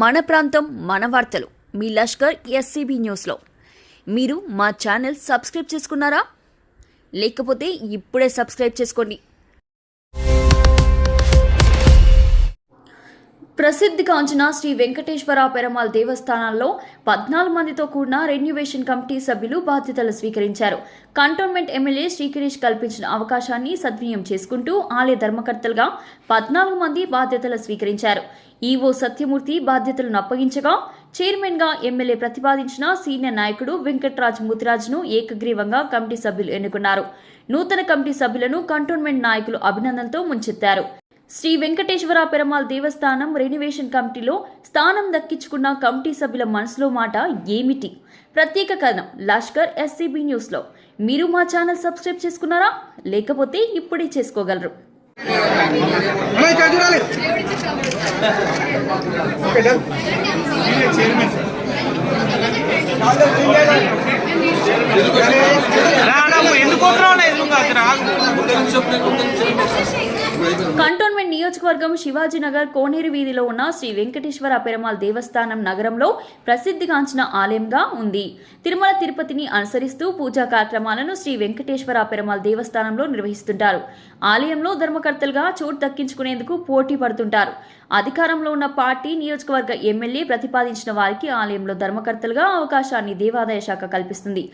మన ప్రాంతం మన వార్తలు. మీ లష్కర్ ఎస్సీబీ న్యూస్లో. మీరు మా ఛానల్ సబ్స్క్రైబ్ చేసుకున్నారా? లేకపోతే ఇప్పుడే సబ్స్క్రైబ్ చేసుకోండి. ప్రసిద్ధిగాంచిన శ్రీ వెంకటేశ్వర పెరమాల్ దేవస్థానాల్లో పద్నాలుగు మందితో కూడిన రెన్యువేషన్ కమిటీ సభ్యులు బాధ్యతలు స్వీకరించారు. కంటోన్మెంట్ ఎమ్మెల్యే శ్రీకిరీష్ కల్పించిన అవకాశాన్ని సద్వినియం చేసుకుంటూ ఆలయ ధర్మకర్తలుగా పద్నాలుగు మంది బాధ్యతలు స్వీకరించారు. ఈవో సత్యమూర్తి బాధ్యతలను అప్పగించగా చైర్మన్గా ఎమ్మెల్యే ప్రతిపాదించిన సీనియర్ నాయకుడు వెంకట్రాజ్ ముతిరాజ్ను ఏకగ్రీవంగా కమిటీ సభ్యులు ఎన్నుకున్నారు. నూతన కమిటీ సభ్యులను కంటోన్మెంట్ నాయకులు అభినందనతో ముంచెత్తారు. శ్రీ వెంకటేశ్వర పెరమాల్ దేవస్థానం రెనివేషన్ కమిటీలో స్థానం దక్కించుకున్న కమిటీ సభ్యుల మనసులో మాట ఏమిటి? ప్రత్యేక కథనం లష్కర్ ఎస్సీబీ న్యూస్లో మీరు మా ఛానల్ సబ్స్క్రైబ్ చేసుకున్నారా? లేకపోతే ఇప్పుడే చేసుకోగలరు. ఎందుకు కంటోన్మెంట్ నియోజకవర్గం శివాజీనగర్ కోనేరు వీధిలో ఉన్న శ్రీ వెంకటేశ్వర పెరమాల్ దేవస్థానం నగరంలో ప్రసిద్ధిగాంచిన ఆలయంగా ఉంది. తిరుమల తిరుపతిని అనుసరిస్తూ పూజా కార్యక్రమాలను శ్రీ వెంకటేశ్వర పెరమాల్ దేవస్థానంలో నిర్వహిస్తుంటారు. ఆలయంలో ధర్మకర్తలుగా చోటు దక్కించుకునేందుకు పోటీ పడుతుంటారు. అధికారంలో ఉన్న పార్టీ నియోజకవర్గ ఎమ్మెల్యే ప్రతిపాదించిన వారికి ఆలయంలో ధర్మకర్తలుగా అవకాశాన్ని దేవాదాయ శాఖ కల్పిస్తుంది.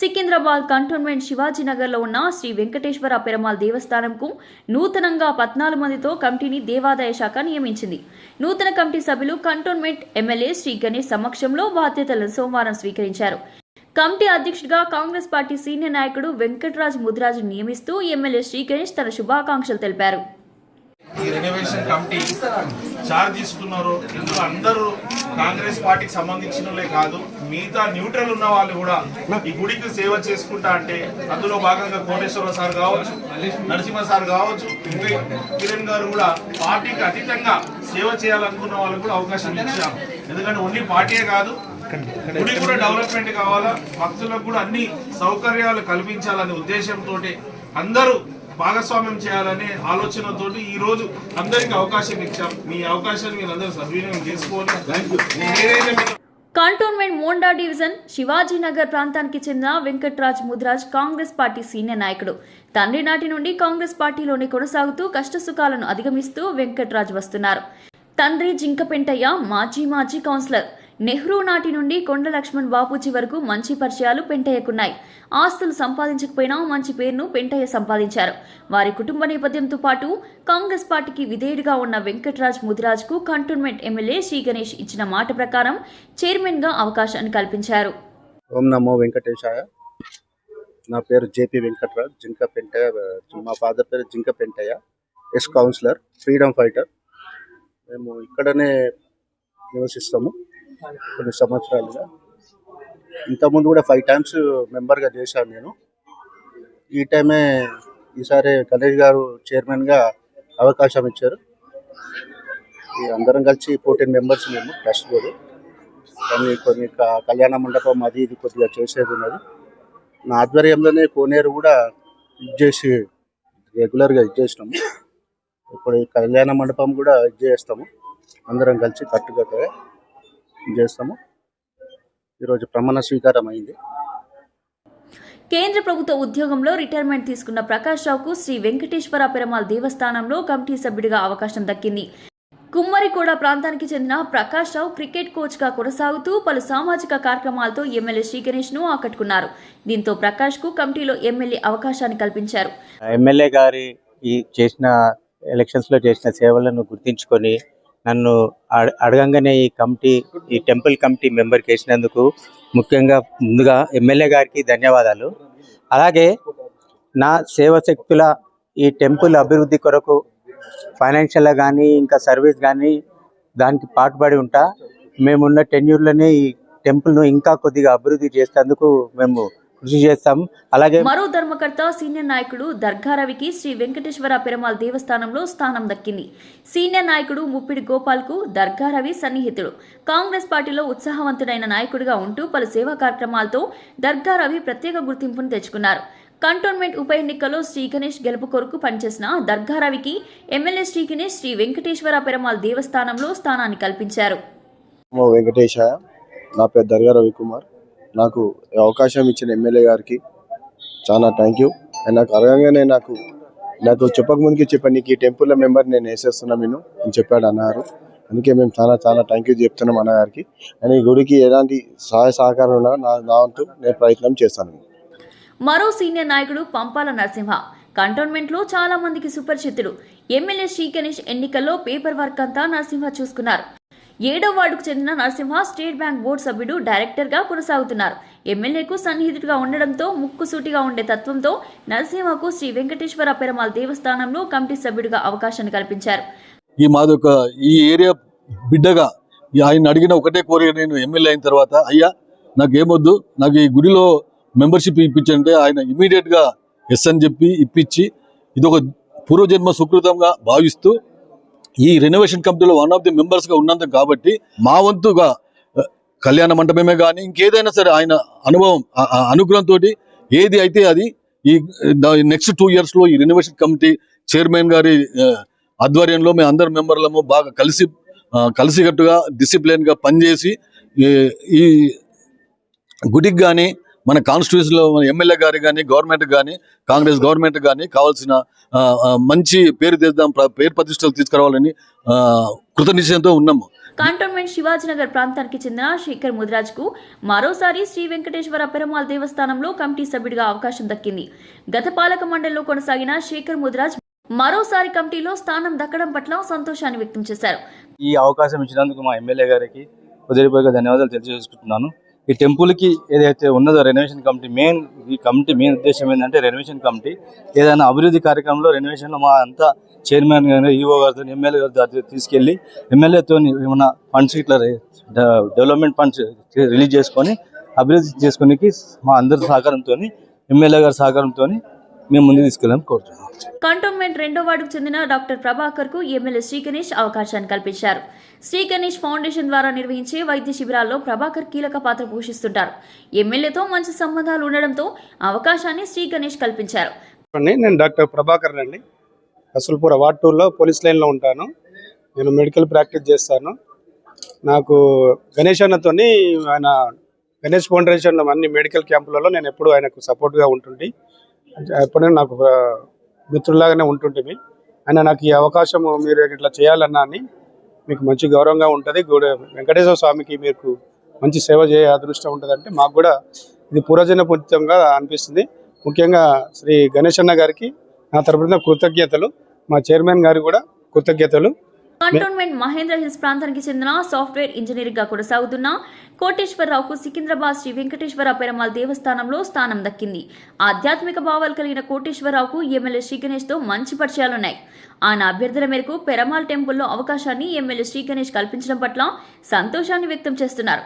సికింద్రాబాద్ కంటోన్మెంట్ శివాజీనగర్లో ఉన్న శ్రీ వెంకటేశ్వర పెరమాల్ దేవస్థానంకు నూతనంగా పద్నాలుగు మందితో కమిటీని దేవాదాయ శాఖ నియమించింది. నూతన కమిటీ సభ్యులు కంటోన్మెంట్ ఎమ్మెల్యే శ్రీ గణేష్ సమక్షంలో బాధ్యతలను సోమవారం స్వీకరించారు. కమిటీ అధ్యక్షుడిగా కాంగ్రెస్ పార్టీ సీనియర్ నాయకుడు వెంకటరాజ్ ముదిరాజు నియమిస్తూ ఎమ్మెల్యే శ్రీ గణేష్ తన శుభాకాంక్షలు తెలిపారు. ఈ రెనోవేషన్ కమిటీ చార్జ్ తీసుకున్నారు ఇందులో అందరూ కాంగ్రెస్ పార్టీకి సంబంధించినలే కాదు మిగతా న్యూట్రల్ ఉన్న వాళ్ళు కూడా ఈ గుడికి సేవ చేసుకుంటా అంటే అందులో భాగంగా కోటేశ్వర సార్ కావచ్చు నరసింహ సార్ కావచ్చు కిరణ్ గారు కూడా పార్టీకి అతీతంగా సేవ చేయాలనుకున్న వాళ్ళకు కూడా అవకాశం ఇచ్చాము ఎందుకంటే ఓన్లీ పార్టీయే కాదు గుడి కూడా డెవలప్మెంట్ కావాలా భక్తులకు కూడా అన్ని సౌకర్యాలు కల్పించాలనే ఉద్దేశంతో అందరూ భాగస్వామ్యం చేయాలనే ఆలోచనతో ఈ రోజు అందరికి అవకాశం ఇచ్చాం. మీ అవకాశాన్ని మీరు అందరూ సద్వినియోగం చేసుకోవాలి. కంటోన్మెంట్ మోండా డివిజన్ శివాజీనగర్ ప్రాంతానికి చెందిన వెంకట్రాజ్ ముద్రాజ్ కాంగ్రెస్ పార్టీ సీనియర్ నాయకుడు. తండ్రి నాటి నుండి కాంగ్రెస్ పార్టీలోనే కొనసాగుతూ కష్టసుఖాలను అధిగమిస్తూ వెంకట్రాజ్ వస్తున్నారు. తండ్రి జింకపెంటయ్య మాజీ మాజీ కౌన్సిలర్. నెహ్రూ నాటి నుండి కొండ లక్ష్మణ్ బాపూజీ వరకు మంచి పరిచయాలు పెంటయ్యకున్నాయి. ఆస్తులు సంపాదించకపోయినా మంచి పేరును పెంటయ్య సంపాదించారు. వారి కుటుంబ నేపథ్యంతో పాటు కాంగ్రెస్ పార్టీకి విధేయుడిగా ఉన్న వెంకట్రాజ్ ముదిరాజ్కు కంటోన్మెంట్ ఎమ్మెల్యే శ్రీ గణేష్ ఇచ్చిన మాట ప్రకారం చైర్మన్గా అవకాశాన్ని కల్పించారు. ఓం నమో వెంకటేశాయ. నా పేరు జేపీ వెంకట్రాజ్ జింక పెంటయ్య మా ఫాదర్ పేరు Jinka Pentaiah yes councillor freedom fighter. మేము ఇక్కడనే నివసిస్తాము. కొన్ని సంవత్సరాలుగా. ఇంతకుముందు కూడా ఫైవ్ టైమ్స్ మెంబర్గా చేశాను నేను. ఈ టైమే ఈసారి గణేష్ గారు చైర్మన్గా అవకాశం ఇచ్చారు. అందరం కలిసి ఫోర్టీన్ మెంబర్స్ మేము ట్రస్ట్ బోర్డు కానీ కొన్ని కళ్యాణ మండపం అది ఇది కొద్దిగా చేసేది ఉన్నది. నా ఆధ్వర్యంలోనే కోనేరు కూడా ఇది చేసి రెగ్యులర్గా ఇది చేసినాము. ఇప్పుడు ఈ కళ్యాణ మండపం కూడా ఇది చేస్తాము. అందరం కలిసి కట్టుకట్టుగా చేస్తాము. ఈరోజు ప్రమాణ స్వీకారం అయింది కేంద్ర ప్రభుత్వ ఉద్యోగంలో రిటైర్మెంట్ తీసుకున్న ప్రకాష్ రావుకు శ్రీ వెంకటేశ్వర పెరమాల్ దేవస్థానంలో కమిటీ సభ్యుడిగా అవకాశం దక్కింది. కుమ్మరికోడ ప్రాంతానికి చెందిన ప్రకాష్ రావు క్రికెట్ కోచ్గా కొనసాగుతూ పలు సామాజిక కార్యక్రమాలతో ఎమ్మెల్యే శ్రీ గణేష్ను ఆకట్టుకున్నారు. దీంతో ప్రకాష్కు కమిటీలో ఎమ్మెల్యే అవకాశాన్ని కల్పించారు. ఎమ్మెల్యే గారి ఈ చేసిన ఎలక్షన్స్లో చేసిన సేవలను గుర్తించుకొని నన్ను అడ- అడగంగానే ఈ కమిటీ ఈ టెంపుల్ కమిటీ మెంబర్కి వేసినందుకు ముఖ్యంగా ముందుగా ఎమ్మెల్యే గారికి ధన్యవాదాలు. అలాగే నా సేవ శక్తుల ఈ టెంపుల్ అభివృద్ధి కొరకు ఫైనాన్షియల్గా కానీ ఇంకా సర్వీస్ కానీ దానికి పాటుపడి ఉంటా. మేమున్న టెన్యూర్లోనే ఈ టెంపుల్ను ఇంకా కొద్దిగా అభివృద్ధి చేసేందుకు మేము కృషి చేస్తాం అలాగే మరో ధర్మకర్త సీనియర్ నాయకుడు దర్గా రవికి శ్రీ వెంకటేశ్వర పెరమాల్ దేవస్థానంలో స్థానం దక్కింది. సీనియర్ నాయకుడు ముప్పిడి గోపాల్కు దర్గా రవి సన్నిహితుడు. కాంగ్రెస్ పార్టీలో ఉత్సాహవంతుడైన నాయకుడిగా ఉంటూ పలు సేవా కార్యక్రమాలతో దర్గా రవి ప్రత్యేక గుర్తింపును తెచ్చుకున్నారు. కంటోన్మెంట్ ఉప ఎన్నికల్లో శ్రీ గణేష్ గెలుపు కొరకు పనిచేసిన దర్గా రవికి ఎమ్మెల్యే శ్రీ గణేష్ శ్రీ వెంకటేశ్వర పెరమాల్ దేవస్థానంలో స్థానాన్ని కల్పించారు. నమో వెంకటేశాయ నా పేరు దర్గా రవికుమార్. నాకు అవకాశం ఇచ్చిన ఎమ్మెల్యే గారికి చాలా థ్యాంక్ యూ అండ్ నాకు అడగంగానే నాకు నాకు చెప్పక ముందుకి చెప్పాను నీకు ఈ టెంపుల్ మెంబర్ నేను వేసేస్తున్నా నేను అని చెప్పాడు అన్నారు. అందుకే మేము చాలా చాలా థ్యాంక్ యూ చెప్తున్నాం అన్నగారికి. అండ్ ఈ గుడికి ఎలాంటి సహాయ సహకారం ఉన్నా నా నా వంతు నేను ప్రయత్నం చేస్తాను. మరో సీనియర్ నాయకుడు పంపాల నరసింహ. కంటోన్మెంట్లో చాలా మందికి సుపరిచితుడు ఎమ్మెల్యే శ్రీ గణేష్ ఎన్నికల్లో పేపర్ వర్క్ అంతా నరసింహ చూసుకున్నారు. ఏడో వార్డుకు చెందిన నరసింహ స్టేట్ బ్యాంక్ బోర్డు సభ్యుడు డైరెక్టర్గా కొనసాగుతున్నారు. ఎమ్మెల్యేకు సన్నిహితుడిగా ఉండడంతో ముక్కుసూటిగా ఉండే తత్వంతో నరసింహకు శ్రీ వెంకటేశ్వర పెరమాల్ దేవస్థానంలో కమిటీ సభ్యుడిగా అవకాశాన్ని కల్పించారు. ఈ మాదొక ఈ ఏరియా బిడ్డగా ఆయన అడిగిన ఒకటే కోరిక నేను ఎమ్మెల్యే అయిన తర్వాత అయ్యా నాకు ఏమొద్దు నాకు ఈ గుడిలో మెంబర్షిప్ ఇప్పించంటే ఆయన ఇమీడియట్గా ఎస్ అని చెప్పి ఇప్పించి ఇది ఒక పూర్వజన్మ సుకృతంగా భావిస్తూ ఈ రెనోవేషన్ కమిటీలో వన్ ఆఫ్ ది మెంబర్స్గా కాబట్టి మా వంతుగా కళ్యాణ మంటపమే కానీ ఇంకేదైనా సరే ఆయన అనుభవం అనుగ్రహంతో ఏది అయితే అది ఈ నెక్స్ట్ టూ ఇయర్స్లో ఈ రెనోవేషన్ కమిటీ చైర్మన్ గారి ఆధ్వర్యంలో మేము అందరు మెంబర్లము బాగా కలిసి కలిసికట్టుగా డిసిప్లిన్గా పనిచేసి ఈ గుడికి కానీ మన కాన్స్టిట్యూషన్లో మన ఎమ్మెల్యే గారి కానీ గవర్నమెంట్ కానీ కాంగ్రెస్ గవర్నమెంట్ కానీ కావాల్సిన మంచి పేరు తెద్దాం ప్ర- పేరు ప్రతిష్టలు తీసుకురావాలని ఆ, కృతనిశ్చయంతో ఉన్నాము. కంటోన్మెంట్ శివాజీనగర్ ప్రాంతానికి చెందిన శేఖర్ ముదిరాజ్కు మరోసారి శ్రీ వెంకటేశ్వర పెరమాల్ దేవస్థానంలో కమిటీ సభ్యుడిగా అవకాశం దక్కింది. గత పాలక మండలిలో కొనసాగిన శేఖర్ ముదిరాజ్ మరోసారి కమిటీలో స్థానం దక్కడం పట్ల సంతోషాన్ని వ్యక్తం చేశారు. ఈ అవకాశం ఇచ్చినందుకు మా ఎమ్మెల్యే గారికి హృదయపూర్వక ధన్యవాదాలు తెలియజేసుకుంటున్నాను. ఈ టెంపుల్కి ఏదైతే ఉన్నదో రెనోవేషన్ కమిటీ మెయిన్ ఈ కమిటీ మెయిన్ ఉద్దేశం ఏంటంటే రెనోవేషన్ కమిటీ ఏదైనా అభివృద్ధి కార్యక్రమంలో రెనోవేషన్లో మా అంతా చైర్మన్ గారు ఈఓ గారితో ఎమ్మెల్యే గారి దగ్గర తీసుకెళ్ళి ఎమ్మెల్యేతో ఏమైనా ఫండ్స్ ఇట్లా డెవలప్మెంట్ ఫండ్స్ రిలీజ్ చేసుకొని అభివృద్ధి చేసుకునేకి మా అందరి సహకారంతో ఎమ్మెల్యే గారి సహకారంతో మేము ముందుకు తీసుకెళ్ళాలని కోరుతున్నాం. కంటోన్మెంట్ రెండో వార్డుకు చెందిన డాక్టర్ ప్రభాకర్కు ఎమ్మెల్యే శ్రీ గణేష్ అవకాశాన్ని కల్పించారు. శ్రీ గణేష్ ఫౌండేషన్ ద్వారా నిర్వహించే వైద్య శిబిరాల్లో ప్రభాకర్ కీలక పాత్ర పోషిస్తుంటారు. ఎమ్మెల్యేతో మంచి సంబంధాలు ఉండడంతో అవకాశాన్ని శ్రీ గణేష్ కల్పించారు నేను డాక్టర్ ప్రభాకర్ అండి. రసూల్పూర్ వార్డ్ టూలో పోలీస్ లైన్లో ఉంటాను. నేను మెడికల్ ప్రాక్టీస్ చేస్తాను. నాకు గణేష్ అన్నతోని ఆయన గణేష్ ఫౌండేషన్ అన్ని మెడికల్ క్యాంపులలో నేను ఎప్పుడు ఆయనకు సపోర్ట్గా ఉంటుంటే. ఎప్పుడైనా నాకు మిత్రులాగానే ఉంటుంటివి ఆయన నాకు ఈ అవకాశం మీరు ఇట్లా చేయాలన్నా అని మీకు మంచి గౌరవంగా ఉంటుంది. గుడి వెంకటేశ్వర స్వామికి మీకు మంచి సేవ చేయ అదృష్టం ఉంటుంది అంటే మాకు కూడా ఇది పూర్వజన పుణ్యంగా అనిపిస్తుంది. ముఖ్యంగా శ్రీ గణేష్ అన్న గారికి నా తరపున కృతజ్ఞతలు. మా చైర్మన్ గారికి కూడా కృతజ్ఞతలు. కంటోన్మెంట్ మహేంద్ర హిల్స్ ప్రాంతానికి చెందిన సాఫ్ట్వేర్ ఇంజనీరింగ్గా కొనసాగుతున్న కోటేశ్వరరావుకు సికింద్రాబాద్ శ్రీ వెంకటేశ్వర పెరమాల్ దేవస్థానంలో స్థానం దక్కింది. ఆధ్యాత్మిక భావాలు కలిగిన కోటేశ్వరరావుకు ఎమ్మెల్యే శ్రీ గణేష్తో మంచి పరిచయాలున్నాయి. ఆయన అభ్యర్థన మేరకు పెరమాల్ టెంపుల్లో అవకాశాన్ని ఎమ్మెల్యే శ్రీ గణేష్ కల్పించడం పట్ల సంతోషాన్ని వ్యక్తం చేస్తున్నారు.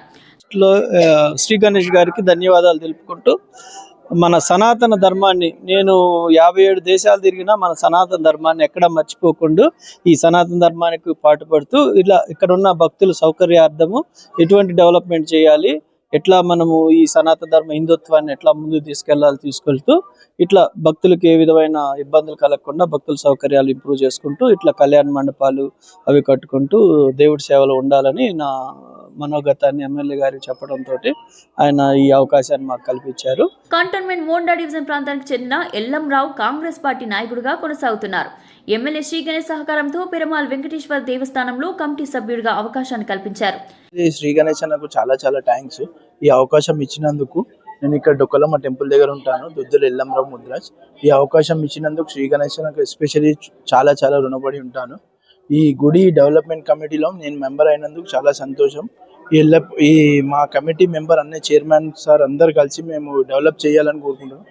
శ్రీ గణేష్ గారికి ధన్యవాదాలు తెలుపుకుంటూ మన సనాతన ధర్మాన్ని నేను యాభై ఏడు దేశాలు తిరిగినా మన సనాతన ధర్మాన్ని ఎక్కడ మర్చిపోకుండా ఈ సనాతన ధర్మానికి పాటుపడుతూ ఇలా ఇక్కడ ఉన్న భక్తుల సౌకర్యార్థము ఎటువంటి డెవలప్మెంట్ చేయాలి ఎట్లా మనము ఈ సనాతన ధర్మ హిందుత్వాన్ని ఎట్లా ముందుకు తీసుకెళ్ళాలి తీసుకెళ్తూ ఇట్లా భక్తులకు ఏ విధమైన ఇబ్బందులు కలగకుండా భక్తుల సౌకర్యాలు ఇంప్రూవ్ చేసుకుంటూ ఇట్లా కళ్యాణ మండపాలు అవి కట్టుకుంటూ దేవుడి సేవలో ఉండాలని నా మనోగతాన్ని ఎమ్మెల్యే గారికి చెప్పడంతో ఆయన ఈ అవకాశాన్ని మాకు కల్పించారు. కంటోన్మెంట్ మోండా డివిజన్ ప్రాంతానికి చెందిన ఎల్లంరావు కాంగ్రెస్ పార్టీ నాయకుడిగా కొనసాగుతున్నారు. ఎమ్మెల్యే శ్రీ గణేష్ సహకారంతో పెరమాల్ వెంకటేశ్వర దేవస్థానంలో కమిటీ సభ్యుడిగా అవకాశాన్ని కల్పించారు. శ్రీ గణేష్ అన్నకు చాలా చాలా థ్యాంక్స్. ఈ అవకాశం ఇచ్చినందుకు నేను ఇక్కడ డొక్కలమ్మ టెంపుల్ దగ్గర ఉంటాను. దుద్దుల ఎల్లంరావు ముద్రాజ్. ఈ అవకాశం ఇచ్చినందుకు శ్రీ గణేష్ నాకు ఎస్పెషల్లీ చాలా చాలా రుణపడి ఉంటాను. ఈ గుడి డెవలప్మెంట్ కమిటీలో నేను మెంబర్ అయినందుకు చాలా సంతోషం. ఈ ఎల్ల ఈ మా కమిటీ మెంబర్ అన్న చైర్మన్ సార్ అందరు కలిసి మేము డెవలప్ చేయాలని కోరుకుంటున్నాం.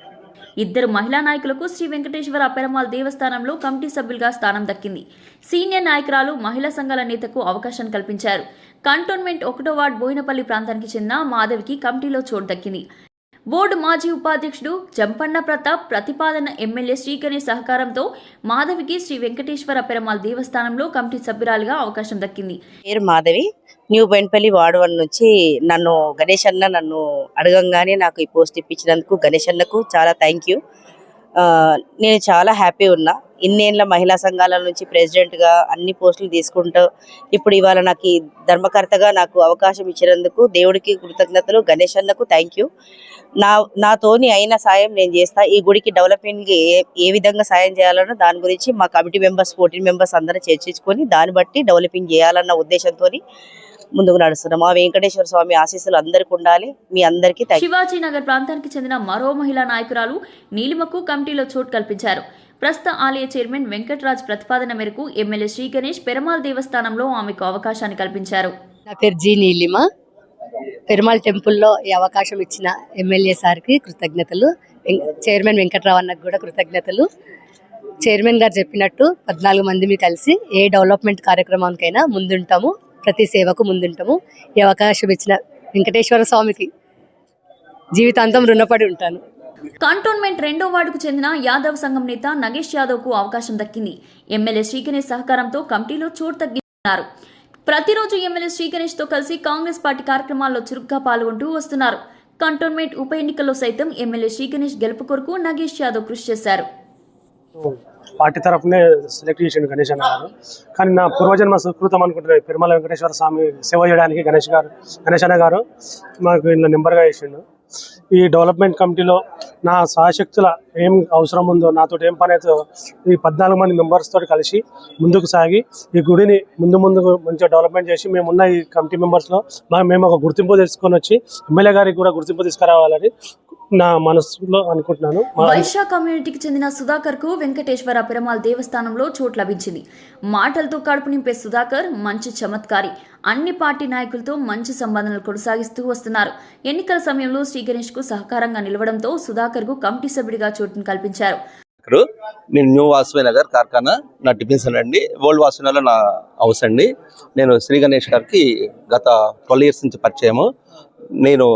ఇద్దరు మహిళా నాయకులకు శ్రీ వెంకటేశ్వర పెరమాల్ దేవస్థానంలో కమిటీ సభ్యులుగా స్థానం దక్కింది. సీనియర్ నాయకురాలు మహిళా సంఘాల నేతకు అవకాశం కల్పించారు. కంటోన్మెంట్ ఒకటో వార్డ్ బోయినపల్లి ప్రాంతానికి చెందిన మాధవికి కమిటీలో చోటు దక్కింది. బోర్డు మాజీ ఉపాధ్యక్షుడు జంపన్న ప్రతాప్ ప్రతిపాదన ఎమ్మెల్యే శ్రీకరి సహకారంతో మాధవికి శ్రీ వెంకటేశ్వర పెరమాల్ దేవస్థానంలో కమిటీ సభ్యురాలుగా అవకాశం దక్కింది. పేరు Madhavi. New Benpally ward one నుంచి నన్ను గణేష్ అన్న నన్ను అడగంగానే నాకు ఈ పోస్ట్ ఇప్పించినందుకు గణేష్ అన్నకు చాలా థ్యాంక్ యూ. నేను చాలా హ్యాపీ ఉన్నా. ఇన్నేళ్ళ మహిళా సంఘాల నుంచి ప్రెసిడెంట్గా అన్ని పోస్టులు తీసుకుంటూ ఇప్పుడు ఇవాళ నాకు ధర్మకర్తగా నాకు అవకాశం ఇచ్చినందుకు దేవుడికి కృతజ్ఞతలు. గణేష్ అన్నకు థ్యాంక్ యూ. నా నాతోని అయిన సాయం నేను చేస్తా. ఈ గుడికి డెవలప్మెంట్కి ఏ ఏ విధంగా సాయం చేయాలనో దాని గురించి మా కమిటీ మెంబర్స్ ఫోర్టీన్ మెంబర్స్ అందరూ చర్చించుకొని దాన్ని బట్టి డెవలపింగ్ చేయాలన్న ఉద్దేశంతో ముందుకు నడుస్తున్నాం. మా వెంకటేశ్వర స్వామి ఆశీస్సులు అందరికి ఉండాలి. మీ అందరికీ శివాజీ నగర్ ప్రాంతానికి చెందిన మరో మహిళా నాయకురాలు నీలిమకు కమిటీలో చోటు కల్పించారు. ప్రస్తుత ఆలయ చైర్మన్ వెంకట్రాజ్ ప్రతిపాదన మేరకు ఎమ్మెల్యే శ్రీ గణేష్ పెరమాల్ దేవస్థానంలో ఆమెకు అవకాశాన్ని కల్పించారు. నా పేరు జి నీలిమ. పెరుమాళ్ టెంపుల్లో ఈ అవకాశం ఇచ్చిన ఎమ్మెల్యే సార్కి కృతజ్ఞతలు. వెం- చైర్మన్ వెంకట్రావు అన్నకు కూడా కృతజ్ఞతలు. చైర్మన్ గారు చెప్పినట్టు పద్నాలుగు మంది కలిసి ఏ డెవలప్మెంట్ కార్యక్రమానికైనా ముందుంటాము. ప్రతి సేవకు ముందుంటాము. ఈ అవకాశం ఇచ్చిన వెంకటేశ్వర స్వామికి జీవితాంతం రుణపడి ఉంటాను. కంటోన్మెంట్ రెండో వార్డుకు చెందిన యాదవ్ సంఘం నేత నగేష్ యాదవ్కు అవకాశం దక్కింది. ఎమ్మెల్యే శ్రీగణేష్ సహకారంతో కమిటీలో చోటు తగ్గిస్తున్నారు ప్రతిరోజు ఎమ్మెల్యే శ్రీగణేష్తో కలిసి కాంగ్రెస్ పార్టీ కార్యక్రమాల్లో చురుగ్గా పాల్గొంటూ వస్తున్నారు. కంటోన్మెంట్ ఉప ఎన్నికల్లో సైతం ఎమ్మెల్యే శ్రీగణేష్ గెలుపు కొరకు నగేష్ యాదవ్ కృషి చేశారు. పార్టీ తరఫునే సెలెక్ట్ చేసిండు గణేష్ అన్న గారు. కానీ నా పూర్వజన్మ సుకృతం అనుకుంటున్నాను పెరుమల వెంకటేశ్వర స్వామి సేవ చేయడానికి గణేష్ గారు గణేష్ అన్న గారు మాకు ఇందులో నెంబర్గా వేసిండు. ఈ డెవలప్మెంట్ కమిటీలో నా సహశక్తుల ఏం అవసరం ఉందో నాతో ఏం పని అయితే ఈ పద్నాలుగు మంది మెంబర్స్ తోటి కలిసి ముందుకు సాగి ఈ గుడిని ముందు ముందుకు మంచిగా డెవలప్మెంట్ చేసి మేమున్న ఈ కమిటీ మెంబర్స్లో మా మేము ఒక గుర్తింపు తెలుసుకొని వచ్చి ఎమ్మెల్యే గారికి కూడా గుర్తింపు తీసుకురావాలని నా మనసులో అనుకుంటున్నాను. మా- వైశ్య కమ్యూనిటీకి చెందిన సుధాకర్కు వెంకటేశ్వర పెరమాల్ దేవస్థానంలో చోటు లభించింది. మాటలతో కడుపు నింపే సుధాకర్ మంచి చమత్కారి. అన్ని పార్టీ నాయకులతో మంచి సంబంధాలు కొనసాగిస్తూ వస్తున్నారు. ఎన్నికల సమయంలో శ్రీ గణేష్కు సహకారంగా నిలవడంతో సుధాకర్కు కమిటీ సభ్యుడిగా చోటును కల్పించారు. నేను న్యూ వాసవి నగర్ కార్ఖానా నా టిఫిన్ అండి. ఓల్డ్ వాసవి నగర్ నా హౌస్ అండి. నేను శ్రీ గణేష్ గారికి గత ట్వెల్వ్ ఇయర్స్ నుంచి పరిచయము. నేను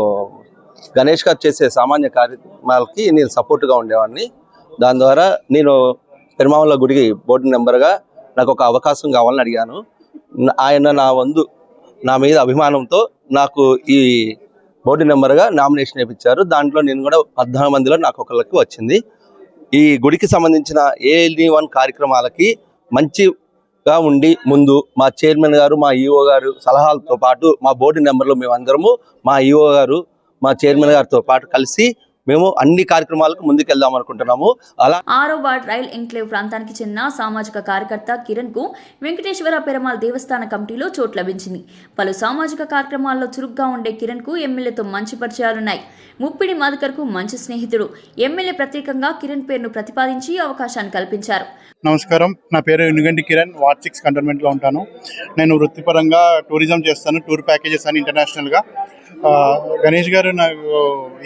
గణేష్ గారు చేసే సామాన్య కార్యక్రమాలకి నేను సపోర్ట్గా ఉండేవాడిని. దాని ద్వారా నేను పెరుమామల గుడికి బోర్డు నెంబర్గా నాకు ఒక అవకాశం కావాలని అడిగాను. ఆయన నా వందు నా మీద అభిమానంతో నాకు ఈ బోర్డు మెంబర్గా నామినేషన్ వేయించారు దాంట్లో నేను కూడా పద్నాలుగు మందిలో నాకు ఒకళ్ళకి వచ్చింది. ఈ గుడికి సంబంధించిన ఏఎల్డి వన్ కార్యక్రమాలకి మంచిగా ఉండి ముందు మా చైర్మన్ గారు మా ఈఓ గారు సలహాలతో పాటు మా బోర్డు నెంబర్లు మేమందరము మా ఈఓ గారు మా చైర్మన్ గారితో పాటు కలిసి మేము అన్ని కార్యక్రమాలకు ముందుకెళ్దాం అనుకుంటున్నాము. అలా ఆరో వార్డ్ రైల్ ఎంక్లేవ్ ప్రాంతానికి చెందిన సామాజిక కార్యకర్త కిరణ్కు వెంకటేశ్వర పెరమాల్ దేవస్థాన కమిటీలో చోటు లభించింది. పలు సామాజిక కార్యక్రమాల్లో చురుగ్గా ఉండే కిరణ్కు ఎమ్మెల్యేతో మంచి పరిచయాలున్నాయి. ముప్పిడి మాధకర్కు మంచి స్నేహితుడు. ఎమ్మెల్యే ప్రత్యేకంగా కిరణ్ పేరును ప్రతిపాదించి అవకాశాన్ని కల్పించారు. నమస్కారం. నా పేరు యునిగంటి కిరణ్ వార్డ్ సిక్స్ కంటోన్మెంట్లో ఉంటాను. నేను వృత్తిపరంగా టూరిజం చేస్తాను టూర్ ప్యాకేజెస్ అని ఇంటర్నేషనల్గా. గణేష్ గారు నాకు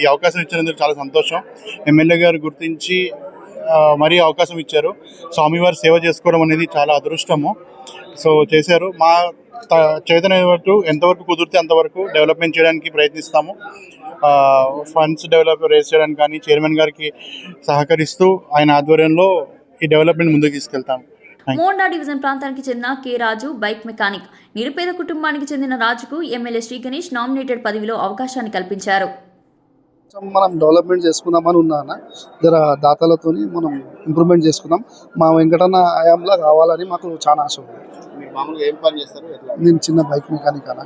ఈ అవకాశం ఇచ్చినందుకు చాలా సంతోషం. ఎమ్మెల్యే గారు గుర్తించి మరీ అవకాశం ఇచ్చారు. స్వామివారి సేవ చేసుకోవడం అనేది చాలా అదృష్టము. సో చేశారు. మా చైతన్య వరకు ఎంతవరకు కుదిరితే అంతవరకు డెవలప్మెంట్ చేయడానికి ప్రయత్నిస్తాము. ఫండ్స్ డెవలప్ రేస్ చేయడానికి కానీ చైర్మన్ గారికి సహకరిస్తూ ఆయన ఆధ్వర్యంలో ఈ డెవలప్మెంట్ ముందుకు తీసుకెళ్తాము మోండా డివిజన్ ప్రాంతానికి చెందిన కె రాజు బైక్ మెకానిక్. నిరుపేద కుటుంబానికి చెందిన రాజుకు ఎమ్మెల్యే శ్రీ గణేష్ నామినేటెడ్ పదవిలో అవకాశాన్ని కల్పించారు. మనం డెవలప్మెంట్ చేసుకుందామని ఉన్నాన జర దాతలతోని మనం ఇంప్రూవ్మెంట్ చేసుకుందాం. మా వెంకటన్న హయాంలో కావాలని మాకు చాలా ఆశ ఉంది. నేను చిన్న బైక్ మెకానిక్ అన్న.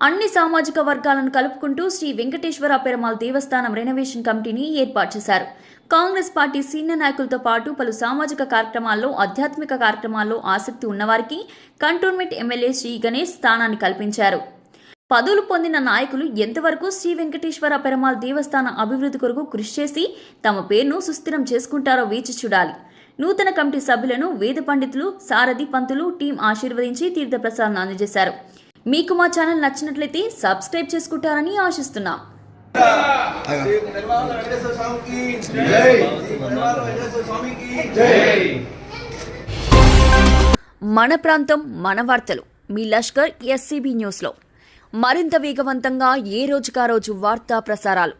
అన్ని సామాజిక వర్గాలను కలుపుకుంటూ శ్రీ వెంకటేశ్వర పెరమాల్ దేవస్థానం రెనోవేషన్ కమిటీని ఏర్పాటు చేశారు. కాంగ్రెస్ పార్టీ సీనియర్ నాయకులతో పాటు పలు సామాజిక కార్యక్రమాల్లో ఆధ్యాత్మిక కార్యక్రమాల్లో ఆసక్తి ఉన్నవారికి కంటోన్మెంట్ ఎమ్మెల్యే శ్రీ గణేష్ స్థానాన్ని కల్పించారు. పదవులు పొందిన నాయకులు ఎంతవరకు శ్రీ వెంకటేశ్వర పెరమాల్ దేవస్థాన అభివృద్ధి కొరకు కృషి చేసి తమ పేరును సుస్థిరం చేసుకుంటారో వేచి చూడాలి. నూతన కమిటీ సభ్యులను వేద పండితులు సారథి పంతులు టీం ఆశీర్వదించి తీర్థప్రసాదం అందజేశారు. మీకు మా ఛానల్ నచ్చినట్లయితే సబ్స్క్రైబ్ చేసుకుంటారని ఆశిస్తున్నాం. మన ప్రాంతం మన వార్తలు. మీ లష్కర్ ఎస్సీబీ న్యూస్లో. మరింత వేగవంతంగా ఏ రోజుకా రోజు వార్తా ప్రసారాలు?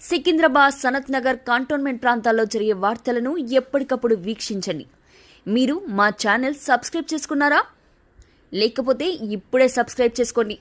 సికింద్రాబాద్ సనత్ నగర్ కంటోన్మెంట్ ప్రాంతాల్లో జరిగే వార్తలను ఎప్పటికప్పుడు వీక్షించండి. మీరు మా ఛానల్ సబ్స్క్రైబ్ చేసుకున్నారా? లేకపోతే ఇప్పుడే సబ్స్క్రైబ్ చేసుకోండి.